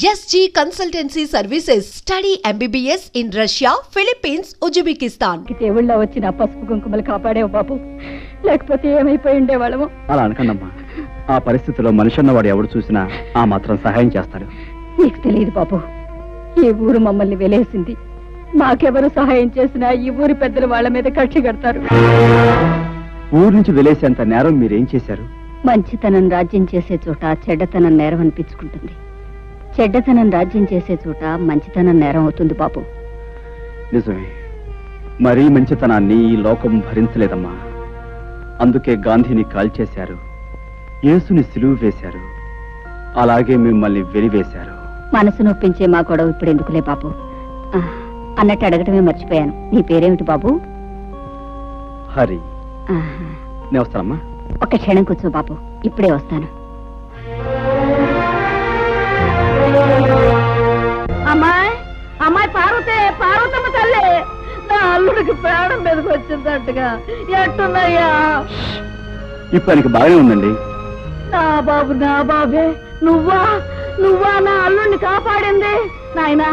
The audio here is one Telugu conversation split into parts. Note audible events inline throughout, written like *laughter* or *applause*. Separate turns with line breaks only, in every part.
SG Consultancy Services. Study MBBS in Russia, Philippines, Uzbekistan.
దేవుళ్ళ వచ్చిన పసుపు కుంకుమలు కాపాడేవు బాబు. లేకపోతే ఏమైపోయి ఉండేవాళ్ళము?
అలా అనకండమ్మా. ఆ పరిస్థితిలో మనిషి అన్నవాడు ఎవడు చూసినా ఆ మాత్రం సహాయం చేస్తాడు.
నీకు తెలియదు బాబు. ఈ ఊరు మమ్మల్ని వెలేసింది. మాకెవరు సహాయం చేసినా ఈ ఊరి పెద్దలు వాళ్ళ మీద కక్షి కడతారు.
ఊరు నుంచి వెలేసేంత నేరం మీరేం చేశారు?
మంచితనం రాజ్యం చేసే చోట చెడ్డతనం నేరం అనిపించుకుంటుంది. చెడ్డతనం రాజ్యం చేసే చోట మంచితనం నేరం అవుతుంది బాబు.
నిజమే. మరీ మంచితనాన్ని ఈ లోకం భరించలేదమ్మా. అందుకే గాంధీని కాల్చేశారు. యేసుని సిలువు వేశారు. అలాగే మిమ్మల్ని వెలివేశారు.
మనసు నొప్పించే మా గొడవ ఇప్పుడు ఎందుకులే బాబు? ఆ, అన్నట్టు అడగటమే మర్చిపోయాను. నీ పేరేమిటి బాబు?
హరి.
ఆహా.
నేను వస్తానమ్మా.
ఒక్క క్షణం కూర్చో బాబు. ఇప్పుడే వస్తాను. అల్లుడికి ప్రాణం మీదకి వచ్చిందట్టుగా ఎట్టున్నాయ్యా?
ఇప్పుడు ఆయనకి బాగానే ఉందండి.
నా బాబు నా బాబే. నువ్వా? నువ్వా నా అల్లుడిని కాపాడింది? నాయనా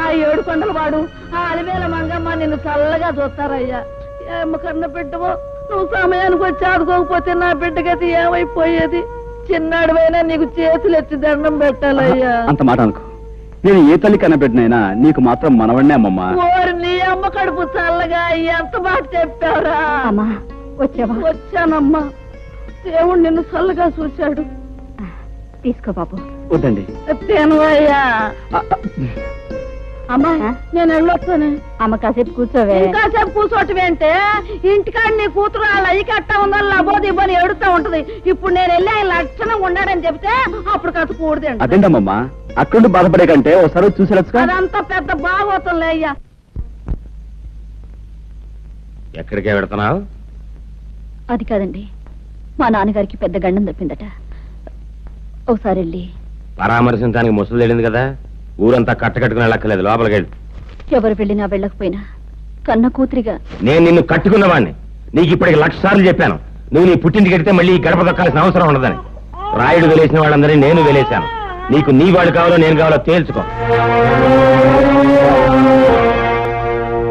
ఆ ఏడు కొండల వాడు ఆ అలివేల మంగమ్మ నిన్ను చల్లగా చూస్తారయ్యా. ఏమ కన్న బిడ్డవో? నువ్వు సమయానికి వచ్చి ఆదుకోకపోతే నా బిడ్డగతి ఏమైపోయేది? చిన్నాడువైనా నీకు చేతులు ఎత్తి దండం పెట్టాలయ్యా.
అంత మాట అనుకో. నేను ఏ తల్లి కన్నబిడ్డనైనా నీకు మాత్రం మనవడినే అమ్మమ్మా.
ఓరి నీ అమ్మ కడుపు చల్లగా ఎంత బాగా చెప్పారా అమ్మా వచ్చావా? వచ్చానమ్మా. దేవుడు నిన్ను చల్లగా చూశాడు. తీసుకో బాబు.
వద్దండి.
తినవయ్యా అమ్మా నేను వెళ్ళొస్తాను. అమ్మ కాసేపు కూర్చోవే. కాసేపు కూర్చోటం ఏంటే ఇంటికాడ నీ కూతురు వాళ్ళ అయ్యి కట్ట ఉందని లబోది ఇవ్వని ఎడుతూ ఉంటది. ఇప్పుడు నేను వెళ్ళి ఆయన లక్షణంగా ఉన్నాడని చెప్తే అప్పుడు కథ కూడదండి
అదేంటమ్మమ్మా అక్కడుండి బాధపడే కంటే ఒకసారి చూసేలచ్చుగా
అదంతా పెద్ద బాగోతుందిలే అయ్యా.
ఎక్కడికే పెడుతున్నావు
అది కాదండి. మా నాన్నగారికి పెద్ద గండం తప్పిందట. ఒకసారి వెళ్ళి.
పరామర్శించడానికి ముసలు తెలియదు కదా? ఊరంతా కట్టకట్టుకుని వెళ్ళక్కర్లేదు లోపలికి వెళ్ళి.
ఎవరు వెళ్ళినా వెళ్ళకపోయినా కన్న కూతురిగా
నేను నిన్ను కట్టుకున్నవాడిని నీకు ఇప్పటికి లక్ష సార్లు చెప్పాను. నువ్వు నీ పుట్టింటికి వెడితే మళ్ళీ ఈ గడప దొక్కాల్సిన అవసరం ఉండదని. రాయుడు వెలేసిన వాళ్ళందరినీ నేను వెలేశాను. నీకు నీ వాడు కావాలో నేను కావాలో తేల్చుకో.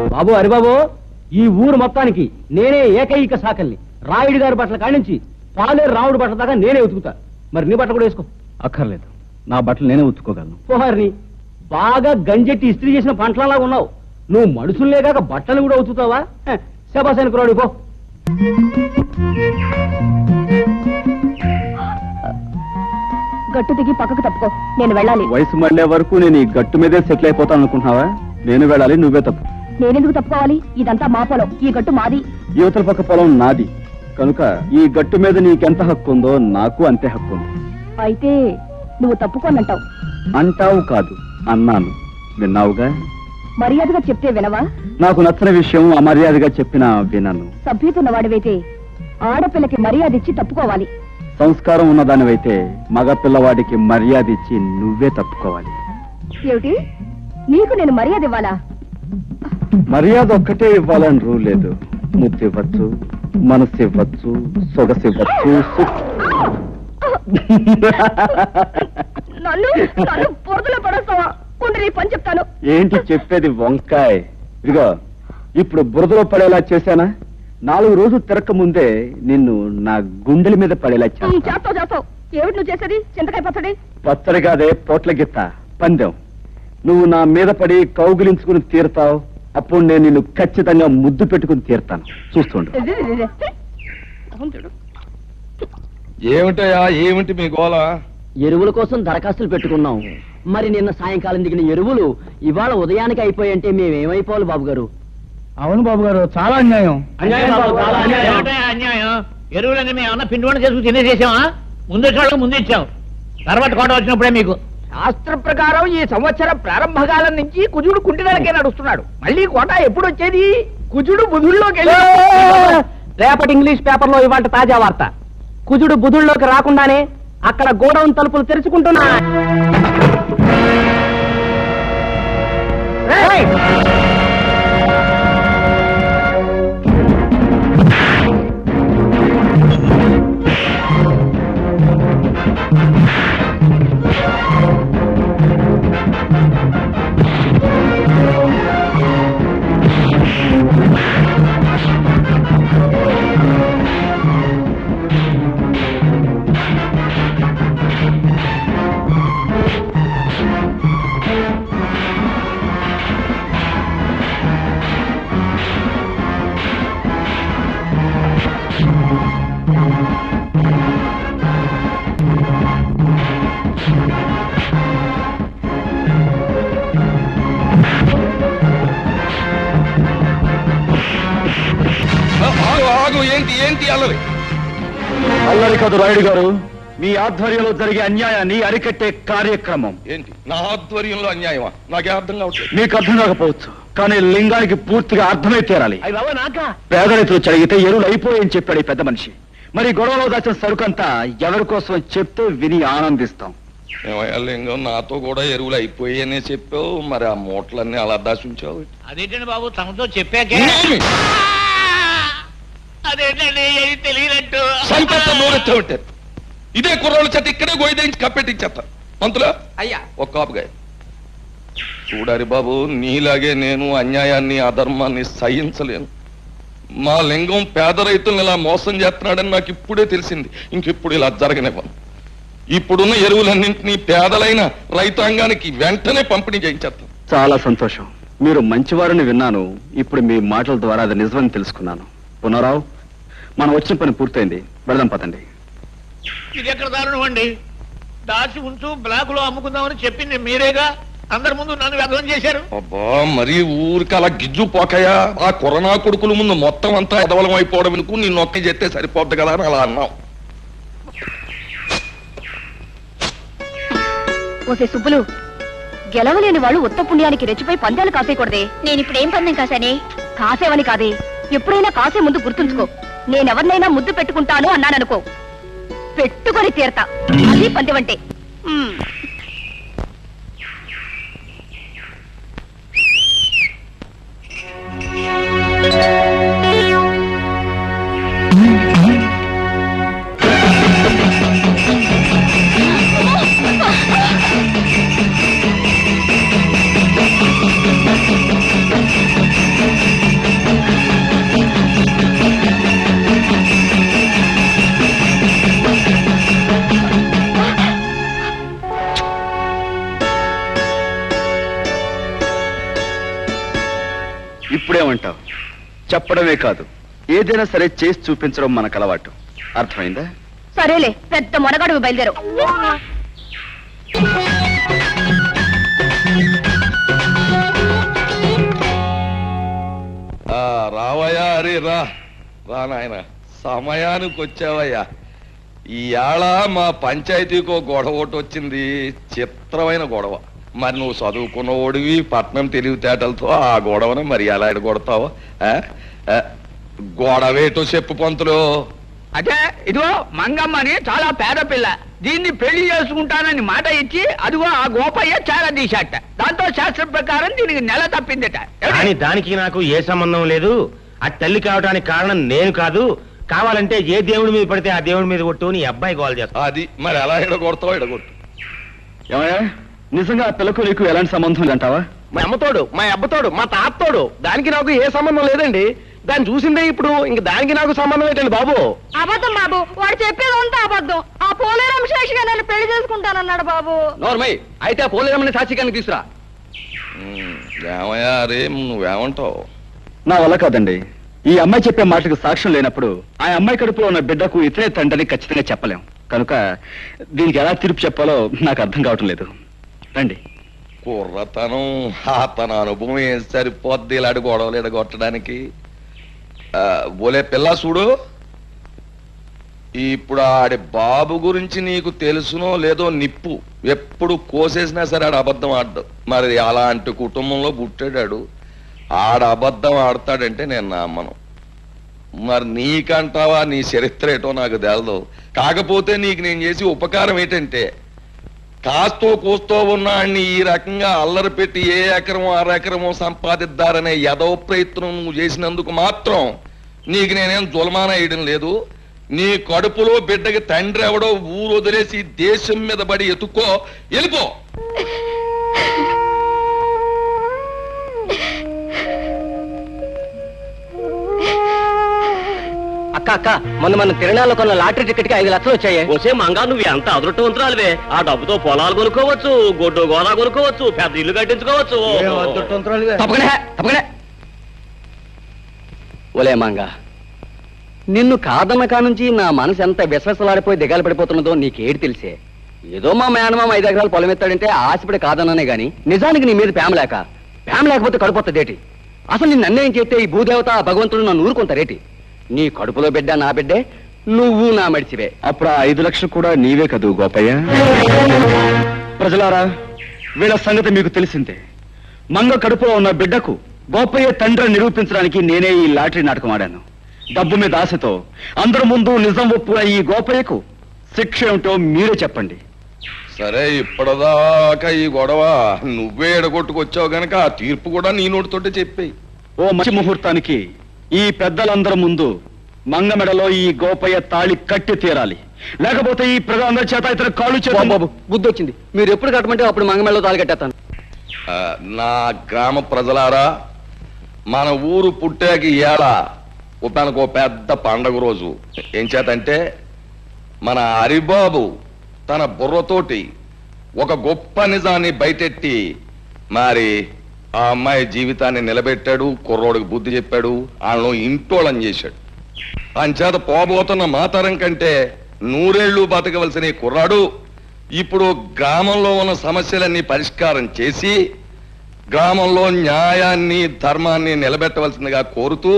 బాబు హరిబాబు ఈ ఊరు మొత్తానికి నేనే ఏకైక సాకల్ని. రాయుడు గారి బట్టల కాడించి పాలేరు రాముడు బట్టల దాకా నేనే ఉతుకుతా. మరి నీ బట్టలు కూడా వేసుకో.
అక్కర్లేదు. నా బట్టలు నేనే ఉతుక్కోగలను.
పోహారిని బాగా గంజెట్టి ఇస్త్రీ చేసిన పంటలలా ఉన్నావు. నువ్వు మనుషుల్లే కాక బట్టలు కూడా ఉతుకుతావా? హ, శబాసానికి రాడు పో.
గట్టు దిగి పక్కకు తప్పుకో. నేను వెళ్ళాలి.
వయసు మళ్ళే వరకు నేను ఈ గట్టు మీదే సెటిల్ అయిపోతాను అనుకుంటున్నావా? నేను వెళ్ళాలి నువ్వే తప్పు.
నేనెందుకు తప్పుకోవాలి? ఇదంతా మా పొలం. ఈ గట్టు మాది.
యువతల పక్క పొలం నాది. కనుక ఈ గట్టు మీద నీకెంత హక్కు ఉందో నాకు అంతే హక్కు ఉంది
అయితే నువ్వు తప్పుకోనంటావు.
అంటావు కాదు. అన్నాను. విన్నావుగా?
మర్యాదగా చెప్తే వినవా?
నాకు నచ్చని విషయం అమర్యాదగా చెప్పినా వినను.
సభ్యతున్న వాడివైతే ఆడపిల్లకి మర్యాద ఇచ్చి తప్పుకోవాలి.
సంస్కారం ఉన్నదానివైతే మగ పిల్లవాడికి మర్యాద ఇచ్చి నువ్వే తప్పుకోవాలి.
ఏమిటి? నీకు నేను మర్యాద ఇవ్వాలా?
మర్యాద ఒక్కటే ఇవ్వాలని రూ లేదు. ముద్దు ఇవ్వచ్చు మనసు ఇవ్వచ్చు సొగసు ఇవ్వచ్చు సు-
నన్ను నన్ను బురదలో పడేస్తావా? నీ పని చెప్తాను.
ఏంటి చెప్పేది వంకాయ్? ఇదిగో ఇప్పుడు బురదలో పడేలా చేశానా? నాలుగు రోజులు తిరక్క ముందే నిన్ను నా గుండెల మీద పడేలా
చేస్తావు చేస్తావు. ఏమిటి నువ్వు చేసేది? చింతకాయ పచ్చడి?
పచ్చడి కాదే పోట్ల గిత్త. పందెం. నువ్వు నా మీద పడి కౌగిలించుకుని తీరుతావు. అప్పుడు నేను నిన్ను ఖచ్చితంగా ముద్దు పెట్టుకుని తీరుతాను. చూస్తుండు.
ఇది, ఇది, ఇది. అవును చూడు.
ఏమిటయా ఏమిటి మీ గోల?
ఎరువుల కోసం దరఖాస్తులు పెట్టుకున్నాం. మరి నిన్న సాయంకాలం దిగిన ఎరువులు ఇవాళ ఉదయానికి అయిపోయంటే మేమేమైపోవాలి బాబు గారు
అవును బాబు గారు చాలా అన్యాయం.
ఏమిటా అన్యాయం? ఎరువులన్నీ మేము ఏమన్నా పిండి వంట చేసుకుని తినేసేసామా? ముందు వచ్చేవాళ్ళకి ముందు ఇచ్చాం. తర్వాత కోట వచ్చినప్పుడే మీకు.
శాస్త్ర ప్రకారం ఈ సంవత్సరం ప్రారంభకాలం నుంచి కుజుడు కుంటినలకే నడుస్తున్నాడు. మళ్ళీ కోట ఎప్పుడు వచ్చేది? కుజుడు బుధుల్లోకి వెళ్ళి
రేపటి ఇంగ్లీష్ పేపర్లో ఇవాళ తాజా వార్త. కుజుడు బుధుల్లోకి రాకుండానే అక్కడ గోడౌన్ తలుపులు తెరుచుకుంటున్నా
అల్లరి
కాదు రాయుడు గారు మీ ఆధ్వర్యంలో జరిగే అన్యాయాన్ని అరికట్టే కార్యక్రమం.
ఏంటి? నా ఆధ్వర్యంలో అన్యాయమా? నాకే అర్థం కావట్లేదు.
మీకు అర్థం కాకపోవచ్చు కానీ లింగానికి పూర్తిగా అర్థమై తీరాలి.
అయ్యి బాబా నాకా?
పేద రైతులు చదివితే ఎరువులు అయిపోయాయని చెప్పాడు ఈ పెద్ద మనిషి. మరి గొడవలో దాచిన సరుకంతా ఎవరి కోసం చెప్తే విని ఆనందిస్తాం.
ఏమయ్యా లింగం నాతో కూడా ఎరువులు అయిపోయాయనే చెప్పావు మరి ఆ మూటలన్నీ అలా దాచి ఉంచావు
అదేంటండి బాబు తమతో చెప్పాకే? అదేంటండి ఏది తెలియనట్టు?
సంపెత్త నోరెత్తే ఉంటారు ఇదే కుర్రోళ్ళ చేత ఇక్కడే గోయిదేంచి కప్పెట్టించేస్తారు పంతులు
అయ్యా.
ఒక కాపుగా చూడారి బాబు నీలాగే నేను అన్యాయాన్ని అధర్మాన్ని సహించలేను. మా లింగం పేద రైతుల్ని ఇలా మోసం చేస్తున్నాడని నాకు ఇప్పుడే తెలిసింది. ఇంకెప్పుడు ఇలా జరగనివ్వను. ఇప్పుడున్న ఎరువులన్నింటినీ పేదలైన రైతాంగానికి వెంటనే పంపిణీ చేయించేస్తాను.
చాలా సంతోషం. మీరు మంచివారని విన్నాను. ఇప్పుడు మీ మాటల ద్వారా అది నిజమని తెలుసుకున్నాను. పునరావు మనం వచ్చిన పని పూర్తయింది. వెళదాం పదండి.
ఇది ఎక్కడ దారుణం అండి? దాచి ఉంచు బ్లాక్లో అమ్ముకుందామని చెప్పింది మీరేగా? అందరి ముందు నన్ను వ్యర్థం చేశారు?
అబ్బా మరి ఊరికి అలా గిజ్జు పోకయా ఆ కరోనా కొడుకుల ముందు మొత్తం అంతా ఎదవలం అయిపోవడం ఎందుకు? నిన్ను ఒక్క చెప్తే సరిపోద్ది కదా అని అలా అన్నాం
ఓసే సుబ్బులు గెలవలేని వాళ్ళు ఉత్త పుణ్యానికి రెచ్చిపోయి పందాలు కాసేయకూడదే.
నేను ఇప్పుడు ఏం పందెం కాసానే
కాసేవని కాదే. ఎప్పుడైనా కాసే ముందు గుర్తుంచుకో. నేనెవరినైనా ముద్దు పెట్టుకుంటాను అన్నాననుకో. పెట్టుకొని తీరతా. అది పందెమంటే
ఇప్పుడేమంటావు? చెప్పడమే కాదు. ఏదైనా సరే చేసి చూపించడం మనకు అలవాటు. అర్థమైందా?
సరేలే పెద్ద మొనగడువు బయలుదేరు.
ఆ రావయ్యా అరే రా. రా నాయన. సమయానికి వచ్చావయ్యా. ఇవాళ మా పంచాయతీకి ఒక గొడవ ఒకటి వచ్చింది. చిత్రమైన గొడవ. మరి నువ్వు చదువుకున్న ఓడివి పట్నం తెలివితేటలతో ఆ గొడవను మరి ఎలా ఎడగొడతావు గొడవేటో చెప్పు పంతులు.
అదే ఇదిగో మంగమ్మని చాలా పేద పిల్ల. దీన్ని పెళ్ళి చేసుకుంటానని మాట ఇచ్చి అదిగో ఆ గోపయ్య చాలా తీశాట. దాంతో శాస్త్రం ప్రకారం దీనికి నెల తప్పిందట?
కానీ దానికి నాకు ఏ సంబంధం లేదు. ఆ తల్లి కావడానికి కారణం నేను కాదు. కావాలంటే ఏ దేవుడి మీద పడితే ఆ దేవుడి మీద కొట్టు నీ అబ్బాయి గోల్ చేస్తా.
అది మరి ఎలా ఎడగొడతావు ఎడగొట్టు.
ఏమయ్యా? నిజంగా ఆ పిల్లకు నీకు ఎలాంటి సంబంధం అంటావా
మా అమ్మతోడు మా అబ్బతోడు మా తాతతోడు దానికి నాకు ఏ సంబంధం లేదండి. దాన్ని చూసిందే ఇప్పుడు ఇంక దానికి నాకు సంబంధం ఏంటండి బాబు?
అబద్ధం బాబు వాడు చెప్పేది అంతా అబద్ధం. ఆ పోలేరం శేషిగా నన్ను పెళ్ళి చేసుకుంటానన్నాడు బాబు.
నోర్మై అయితే ఆ పోలేరమ్మని సాక్షిగానికి తీసురా
ఉమ్, ఏమయ్యా రే నువ్వేమంటావు?
నా వల్ల కాదండి. ఈ అమ్మాయి చెప్పే మాటకు సాక్ష్యం లేనప్పుడు ఆ అమ్మాయి కడుపులో ఉన్న బిడ్డకు ఇతనే తండ్రిని ఖచ్చితంగా చెప్పలేం. కనుక దీనికి ఎలా తీర్పు చెప్పాలో నాకు అర్థం కావటం లేదు. రండి.
కుర్రతనం తన అనుభవం ఏం సరిపోద్ది? ఇలాంటి గొడవలు ఎడగొట్టడానికి. బోలే పిల్ల చూడు. ఇప్పుడు ఆడి బాబు గురించి నీకు తెలుసునో లేదో నిప్పు. ఎప్పుడు కోసేసినా సరే ఆడు అబద్ధం ఆడడం. మరి అలాంటి కుటుంబంలో పుట్టాడాడు. ఆడ అబద్ధం ఆడతాడంటే నేను నమ్మను. మరి నీకంటావా? నీ చరిత్ర ఏటో నాకు తెలదు. కాకపోతే నీకు నేను చేసి ఉపకారం ఏంటంటే కాస్తో కూస్తో ఉన్నాడిని ఈ రకంగా అల్లరి పెట్టి ఏ ఎకరం అర సంపాదిద్దారనే యదవ ప్రయత్నం నువ్వు చేసినందుకు మాత్రం నీకు నేనేం జులమాన వేయడం లేదు. నీ కడుపులో బిడ్డకి తండ్రి ఎవడో ఊరు వదిలేసి దేశం మీద పడి ఎత్తుకో. వెళ్ళిపో. *laughs*
అక్క అక్క మొన్న మన తిరణాల్లో కొన్న లాటరీ టికెట్కి ఐదు లక్షలు వచ్చాయి.
వచ్చే మంగా నువ్వు ఎంత అదృష్టవంతురాలివే. ఆ డబ్బుతో పొలాలు కొనుక్కోవచ్చు గొడ్డు గోదా కొనుక్కోవచ్చు పెద్ద ఇల్లు కట్టించుకోవచ్చు.
ఒలే మంగ నిన్ను కాదన్న కానుంచి నా మనసు ఎంత విశ్వసలాడిపోయి దిగాలు పడిపోతున్నదో నీకేటి తెలిసే? ఏదో మా మేనమామ ఐదు ఎకరాలు పొలం ఎత్తాడంటే ఆశపడి కాదన్నానే గాని నిజానికి నీ మీద ప్రేమ లేక ప్రేమ లేకపోతే కడుపుతుందేటి అసలు నిన్ను అన్యాయం చేస్తే ఈ భూదేవత భగవంతుడు నన్ను ఊరుకుంటారేటి? నీ కడుపులో బిడ్డ నా బిడ్డే నువ్వు నా మడిచివే
అప్పుడు ఆ ఐదు లక్షలు కూడా నీవే కదూ గోపయ్య? ప్రజలారా వీళ్ళ సంగతి మీకు తెలిసిందే. మంగ కడుపులో ఉన్న బిడ్డకు గోపయ్య తండ్రి నిరూపించడానికి నేనే ఈ లాటరీ నాటకం ఆడాను. డబ్బు మీద ఆశతో అందరి ముందు నిజం ఒప్పున ఈ గోపయ్యకు శిక్ష ఏమిటో మీరే చెప్పండి.
సరే ఇప్పటిదాకా ఈ గొడవ నువ్వే ఎడగొట్టుకొచ్చావు గనక ఆ తీర్పు కూడా నీ నోటితోటే చెప్పేయి.
ఓ మంచి ముహూర్తానికి ఈ పెద్దలందరి ముందు మంగ మెడలో ఈ గోపయ్య తాళి కట్టి తీరాలి. లేకపోతే ఈ ప్రజలందరి చేత ఇతర కాళ్ళు చేత
బాబు బుద్ధి వచ్చింది మీరు ఎప్పుడు కట్టమంటే అప్పుడు మంగమెళ్ళలో తాళి కట్టేస్తాను.
ఆ, నా గ్రామ ప్రజలారా మన ఊరు పుట్టాక ఇవాళ మనకు ఓ పెద్ద పండగ రోజు. ఏం చేతంటే మన హరిబాబు తన బుర్రతోటి ఒక గొప్ప నిజాన్ని బయటెట్టి మరి ఆ అమ్మాయి జీవితాన్ని నిలబెట్టాడు కుర్రోడికి బుద్ధి చెప్పాడు వాళ్ళను ఇంటోళం చేశాడు. అంచేత పోబోతున్న మాతరం కంటే నూరేళ్ళు బతకవలసిన కుర్రాడు ఇప్పుడు గ్రామంలో ఉన్న సమస్యలన్నీ పరిష్కారం చేసి గ్రామంలో న్యాయాన్ని ధర్మాన్ని నిలబెట్టవలసిందిగా కోరుతూ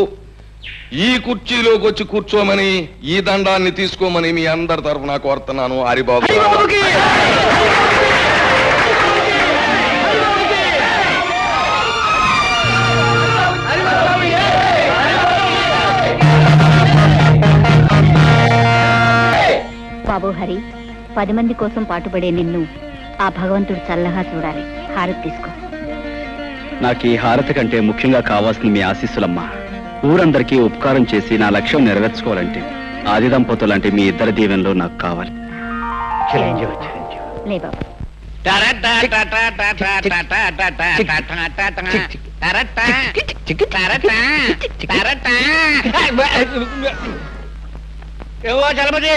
ఈ కుర్చీలోకి వచ్చి కూర్చోమని ఈ దండాన్ని తీసుకోమని మీ అందరి తరఫున కోరుతున్నాను హరిబాబు
హరి పది మంది కోసం పాటుపడే నిన్ను ఆ భగవంతుడు చల్లగా చూడాలి హారతి తీసుకో
నాకు ఈ హారతి కంటే ముఖ్యంగా కావాల్సింది మీ ఆశీస్సులమ్మా ఊరందరికీ ఉపకారం చేసి నా లక్ష్యం నెరవేర్చుకోవాలంటే ఆది దంపతులంటే మీ ఇద్దరి దీవెనలో నాకు కావాలి
లే బాబు
ఏవో చలపతి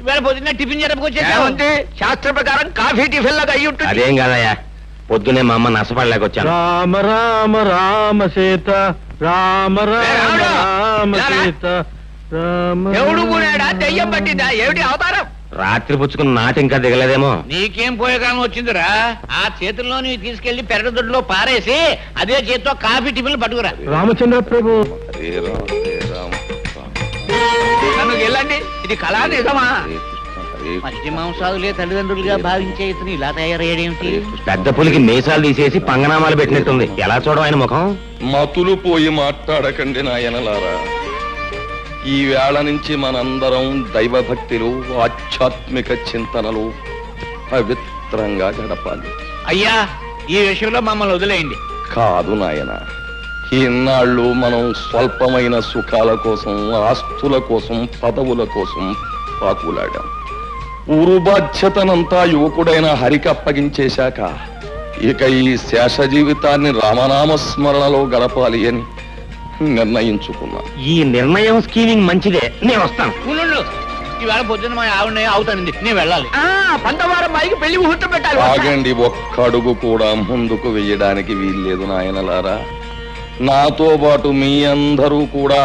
ఇవాళ పొద్దున్న టిఫిన్ జరపకొచ్చేసా
ఏముంది శాస్త్ర ప్రకారం కాఫీ టిఫిన్ లాగా అయ్యి ఉంటుంది
అదేం కాదయ్యా? పొద్దునే మా అమ్మ నష్టపడలేకొచ్చాను
రామ రామ రామ సీత రామ
ఏ,
రామ
రాముడు,
రామ. సీత రామ
ఎవడు కూడాడా? దెయ్యం పట్టిందా? ఏమిటి అవతారం?
రాత్రి పుచ్చుకున్న నాట ఇంకా దిగలేదేమో.
నీకేం పోయే కాలం వచ్చిందిరా? ఆ చేతుల్లో నీవు తీసుకెళ్ళి పెరగదొడ్లో పారేసి అదే చేతితో కాఫీ టిఫిన్లు పట్టుకురా.
రామచంద్ర ప్రభు
నన్ను వెళ్ళండి. ఇది కళా నిజమా
మధ్య మాంసాదులే తల్లిదండ్రులుగా భావించే ఇతను ఇలా తయారయ్యాడేమిటి
పెద్ద పులికి మీసాలు తీసేసి పంగనామాలు పెట్టినట్టుంది. ఎలా చూడడం ఆయన ముఖం?
మతులు పోయి మాట్లాడకండి నాయనలారా ఈ వేళ నుంచి మనందరం దైవభక్తిలు ఆధ్యాత్మిక చింతనలు పవిత్రంగా గడపాలి.
అయ్యా ఈ విషయంలో మమ్మల్ని వదిలేయండి.
కాదు నాయన. ఇన్నాళ్ళు మనం స్వల్పమైన సుఖాల కోసం ఆస్తుల కోసం పదవుల కోసం పాకులాడాం. ఊరు బాధ్యతనంతా యువకుడైన హరికి అప్పగించేశాక ఇక ఈ శేష జీవితాన్ని రామనామ స్మరణలో గడపాలి అని నిర్ణయించుకున్నా.
ఈ నిర్ణయం స్కీమింగ్ మంచిదే. నేను వస్తాను.
ఇవాళ పొద్దున్న మా ఆవిడ అవుతానండి నేను వెళ్ళాలి.
పంతవారం మైకి పెళ్ళి ముహూర్తం పెట్టాలి.
ఆగండి ఒక్క అడుగు కూడా ముందుకు వెయ్యడానికి వీల్లేదు నాయనలారా. నాతో పాటు మీ అందరూ కూడా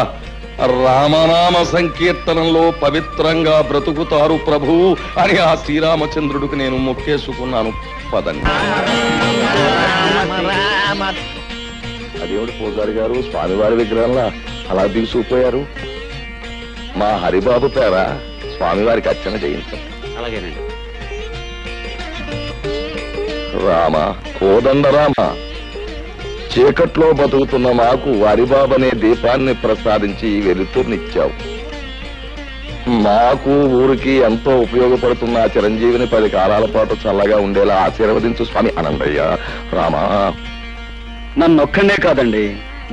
రామనామ సంకీర్తనంలో పవిత్రంగా బ్రతుకుతారు ప్రభు అని ఆ శ్రీరామచంద్రుడికి నేను మొక్కేసుకున్నాను. పదండి. అదేమిటి పూజారి గారు స్వామివారి విగ్రహంలా అలా దిగుసుకుపోయారు మా హరిబాబు పేర స్వామివారికి అర్చన చేయించండి
అలాగేనండి.
రామ కోదండ రామ చీకట్లో బతుకుతున్న మాకు హరిబాబనే దీపాన్ని ప్రసాదించి వెలుతుర్నిచ్చావు. మాకు ఊరికి ఎంతో ఉపయోగపడుతున్న ఆ చిరంజీవిని పది కాలాల పాటు చల్లగా ఉండేలా ఆశీర్వదించు స్వామి అనందయ్య రామా.
నన్ను ఒక్కడే కాదండి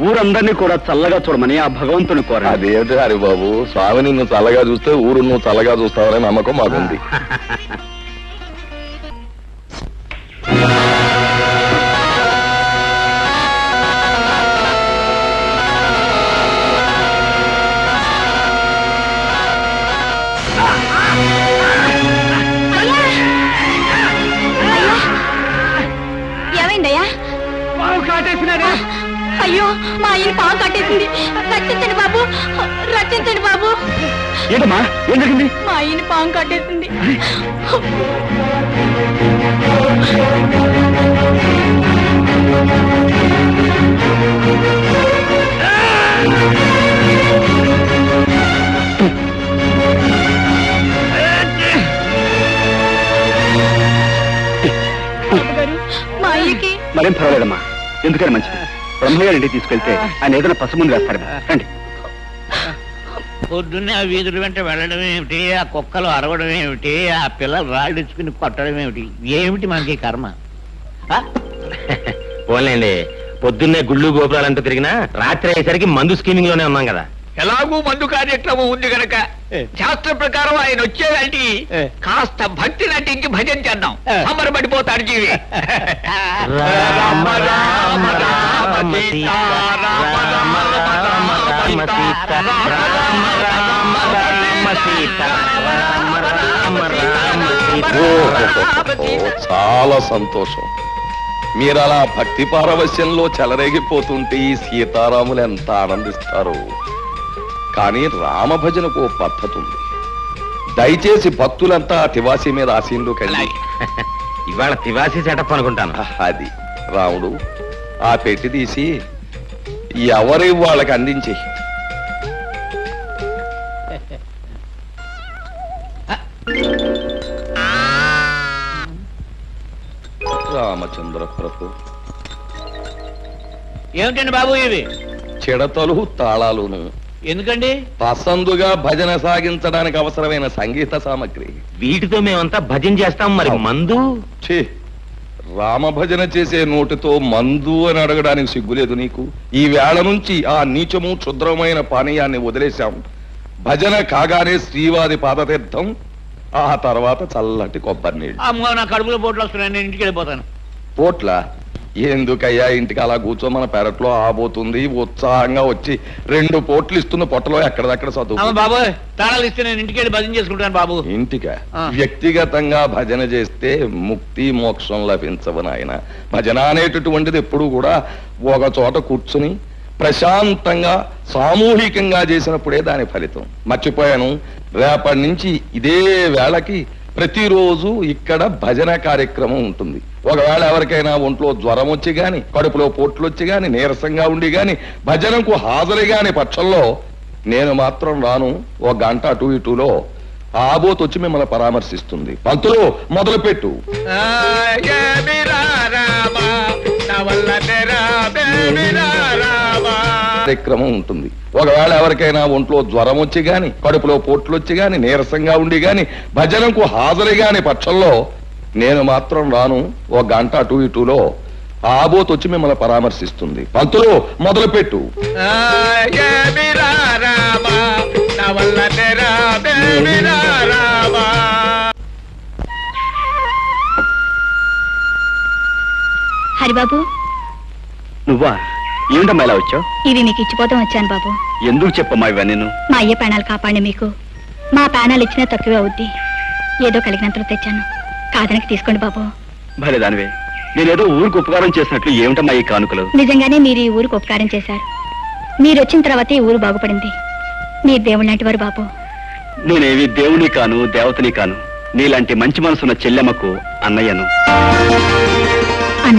ఊరందరినీ కూడా చల్లగా చూడమని ఆ భగవంతుని కోరండి.
అదేమిటి హరిబాబు? స్వామి నిన్ను చల్లగా చూస్తే ఊరు నువ్వు చల్లగా చూస్తావనే నమ్మకం మాకుంది. *laughs*
అయ్యో మా ఆయన పాము కట్టేసింది. రక్షించండి బాబు రక్షించండి బాబు.
ఏంటమ్మా? ఏం జరిగింది?
మా ఆయన పావు కట్టేసింది.
మరేం పర్వాలేదమ్మా. ఎందుకని మంచిది. బ్రహ్మయ్య ఇంటికి తీసుకెళ్తే ఆయన ఏదైనా పసుముందు వేస్తారు రండి.
పొద్దున్నే ఆ వీధుల వెంట వెళ్ళడం ఏమిటి? ఆ కుక్కలు అరవడం ఏమిటి? ఆ పిల్లలు రాళ్ళిచ్చుకుని కొట్టడం ఏమిటి? ఏమిటి మనకి కర్మ? ఆ?
పోన్లేండి. పొద్దున్నే గుళ్ళు గోపురాలంటూ తిరిగినా రాత్రి అయ్యేసరికి మందు స్కీమింగ్లోనే ఉన్నాం కదా.
ఎలాగూ మందు కార్యక్రమం ఉంది గనక శాస్త్ర ప్రకారం ఆయన వచ్చేదంటే కాస్త భక్తి నటించి భజన చేద్దాం. సంబరపడిపోతాడు జీవి.
రామ రామ రామ. సీత రామ రామ సీత రామ రామ రామ సీత రామ రామ రామ సీత
చాలా సంతోషం. మీరు అలా భక్తి పారవశ్యంలో చెలరేగిపోతుంటే ఈ సీతారాములు ఎంత ఆనందిస్తారు. కానీ రామభజనకు ఓ పద్ధతి ఉంది. దయచేసి భక్తులంతా తివాసి మీద ఆశీనులు కండి.
ఇవాళ తివాసి సెటప్ అనుకుంటాను.
అది రాముడు ఆ పెట్టి తీసి ఎవరి వాళ్ళకి అందించి. రామచంద్ర ప్రభు
ఏమిటండి బాబు ఇవి?
చిడతలు తాళాలును.
ఎందుకండి?
పసందుగా భజన సాగించడానికి అవసరమైన సంగీత సామగ్రి.
వీటితో మేమంతా భజన చేస్తాం మరి మందు?
ఛీ. రామ భజన చేసే నోటితో మందు అని అడగడానికి సిగ్గులేదు నీకు? ఈ వేళ నుంచి ఆ నీచము క్షుద్రమైన పానీయాన్ని వదిలేశాం. భజన కాగానే శ్రీవారి పాదతీర్థం ఆ తర్వాత చల్లటి కొబ్బరి నీళ్ళు.
అమ్మో నా కడుపులో పోట్లు వస్తున్నాయి. నేను ఇంటికి వెళ్ళిపోతాను.
పోట్ల? ఎందుకయ్యా ఇంటికి అలా కూర్చో? మన పెరట్లో ఆబోతుంది ఉత్సాహంగా వచ్చి రెండు పోట్లు ఇస్తున్న పొట్టలో ఎక్కడదక్కడ చదువు.
బాబు తాళాలు ఇస్తే నేను ఇంటికి వెళ్ళి భజన చేసుకుంటాను బాబు.
ఇంటికా. వ్యక్తిగతంగా భజన చేస్తే ముక్తి మోక్షం లభించవు నాయన. భజన అనేటటువంటిది ఎప్పుడు కూడా ఒక చోట కూర్చుని ప్రశాంతంగా సామూహికంగా చేసినప్పుడే దాని ఫలితం. మర్చిపోయాను. రేపటి నుంచి ఇదే వేళకి ప్రతిరోజు ఇక్కడ భజన కార్యక్రమం ఉంటుంది. ఒకవేళ ఎవరికైనా ఒంట్లో జ్వరం వచ్చి గాని కడుపులో పోట్లు వచ్చి గాని నీరసంగా ఉండి గాని భజనకు హాజరు గాని పక్షంలో నేను మాత్రం రాను. ఒక గంట అటు ఇటులో ఆబోత్ వచ్చి మిమ్మల్ని పరామర్శిస్తుంది. పంతులు మొదలు పెట్టు కార్యక్రమం ఉంటుంది. ఒకవేళ ఎవరికైనా ఒంట్లో జ్వరం వచ్చి గాని కడుపులో పొట్లు వచ్చి గాని నీరసంగా ఉండి గాని భజనకు హాజరు గాని పక్షంలో నేను మాత్రం రాను. ఒక గంట అటు ఇటులో ఆబోత్ వచ్చి మిమ్మల్ని పరామర్శిస్తుంది. పంతులు మొదలు పెట్టు
హరిబాబు.
నువ్వా? ఏమిటమ్మా ఇలా వచ్చావు?
ఇవి మీకు ఇచ్చిపోతాం వచ్చాను బాబు.
ఎందుకు చెప్పమ్మా ఇవన్నీ నేను
మా అయ్య ప్రాణాలు కాపాడి మీకు. మా ప్రాణాలు ఇచ్చినా తక్కువే అవుద్ది. ఏదో కలిగినంతలో తెచ్చాను. కాదనకి తీసుకోండి బాబు.
భలే దానివే. నేనేదో ఊరికి ఉపకారం చేసినట్లు ఏమిటమ్మా ఈ కానుకలు?
నిజంగానే మీరు ఈ ఊరికి ఉపకారం చేశారు. మీరు వచ్చిన తర్వాతే ఈ ఊరు బాగుపడింది. మీరు దేవుడు లాంటి వారు బాబు.
నేనేవి దేవుని కాను దేవతని కాను. నీలాంటి మంచి మనసున్న చెల్లెమ్మకు అన్నయ్యను.